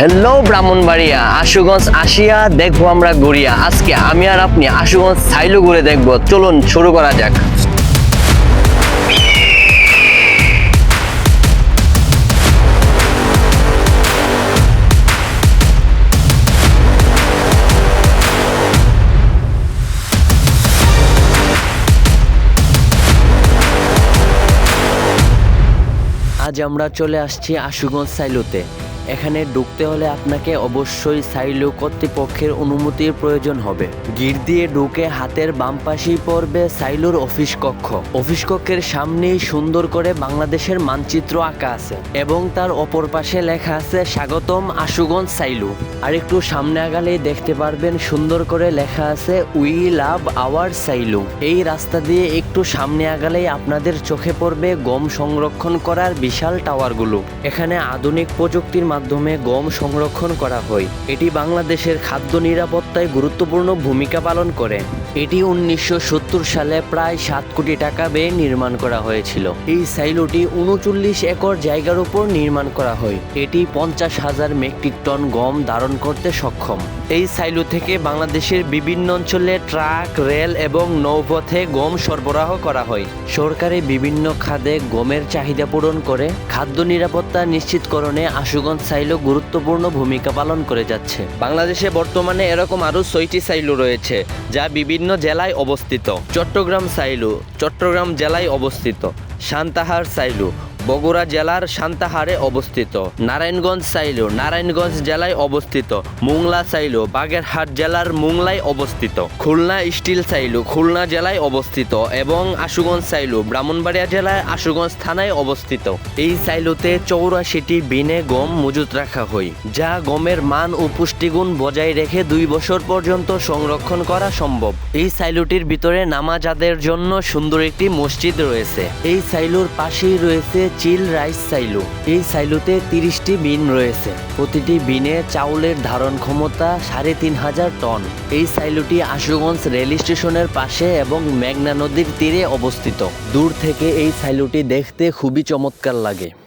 Hello Brahmanbaria. Ashuganj আসিয়া দেখব আমরা গড়িয়া। আজকে আমি আর আপনি আশুগঞ্জ সাইলো ঘুরে দেখব। চলুন শুরু করা যাক। আজ আমরা চলে আসছি আশুগঞ্জ সাইলোতে। এখানে ঢুকতে হলে আপনাকে অবশ্যই সাইলো কর্তৃপক্ষের অনুমতির প্রয়োজন হবে। গির দিয়ে ঢুকে হাতের বাম পাশেই পড়বে সাইলোর অফিস কক্ষ। অফিস কক্ষের সামনেই সুন্দর করে বাংলাদেশের মানচিত্র আঁকা আছে এবং তার অপর পাশে লেখা আছে, স্বাগতম আশুগঞ্জ সাইলু। আর একটু সামনে আগালেই দেখতে পারবেন সুন্দর করে লেখা আছে, উই লাভ আওয়ার সাইলু। এই রাস্তা দিয়ে একটু সামনে আগালেই আপনাদের চোখে পড়বে গম সংরক্ষণ করার বিশাল টাওয়ারগুলো। এখানে আধুনিক প্রযুক্তির মাধ্যমে গম সংরক্ষণ করা হয়। এটি বাংলাদেশের খাদ্য নিরাপত্তায় গুরুত্বপূর্ণ ভূমিকা পালন করে। এটি উনিশশো সত্তর সালে প্রায় সাত কোটি টাকা ব্যয়ে নির্মাণ করা হয়েছিল। এই সাইলোটি উনচল্লিশ একর জায়গার উপর নির্মাণ করা হয়। এটি পঞ্চাশ হাজার মেট্রিক টন গম ধারণ করতে সক্ষম। এই সাইলো থেকে বাংলাদেশের বিভিন্ন অঞ্চলে ট্রাক, রেল এবং নৌপথে গম সরবরাহ করা হয়। সরকারি বিভিন্ন খাদে গমের চাহিদা পূরণ করে খাদ্য নিরাপত্তা নিশ্চিতকরণে আশুগঞ্জ সাইলো গুরুত্বপূর্ণ ভূমিকা পালন করে যাচ্ছে। বাংলাদেশে বর্তমানে এরকম আরও ছয়টি সাইলো রয়েছে, যা বিভিন্ন জেলায় অবস্থিত। চট্টগ্রাম সাইলু চট্টগ্রাম জেলায় অবস্থিত। সান্তাহার সাইলো বগুড়া জেলার সান্তাহারে অবস্থিত। নারায়ণগঞ্জ সাইলো নারায়ণগঞ্জ জেলায় অবস্থিত। মুংলা সাইলো বাগেরহাট জেলার মুংলায় অবস্থিত। খুলনা স্টিল সাইলো খুলনা জেলায় অবস্থিত এবং আশুগঞ্জ সাইলো ব্রাহ্মণবাড়িয়া জেলার আশুগঞ্জ থানায় অবস্থিত। এই সাইলোতে চৌরাশিটি বিনে গম মজুত রাখা হয়, যা গমের মান ও পুষ্টিগুণ বজায় রেখে দুই বছর পর্যন্ত সংরক্ষণ করা সম্ভব। এই সাইলোটির ভিতরে নামাজাদের জন্য সুন্দর একটি মসজিদ রয়েছে। এই সাইলোর পাশেই রয়েছে চিল রাইস সাইলো এই সাইলোতে তিরিশটি বিন রয়েছে। প্রতিটি বিনে চাউলের ধারণ ক্ষমতা সাড়ে তিন হাজার টন। এই সাইলোটি আশুগঞ্জ রেল স্টেশনের পাশে এবং মেঘনা নদীর তীরে অবস্থিত। দূর থেকে এই সাইলোটি দেখতে খুবই চমৎকার লাগে।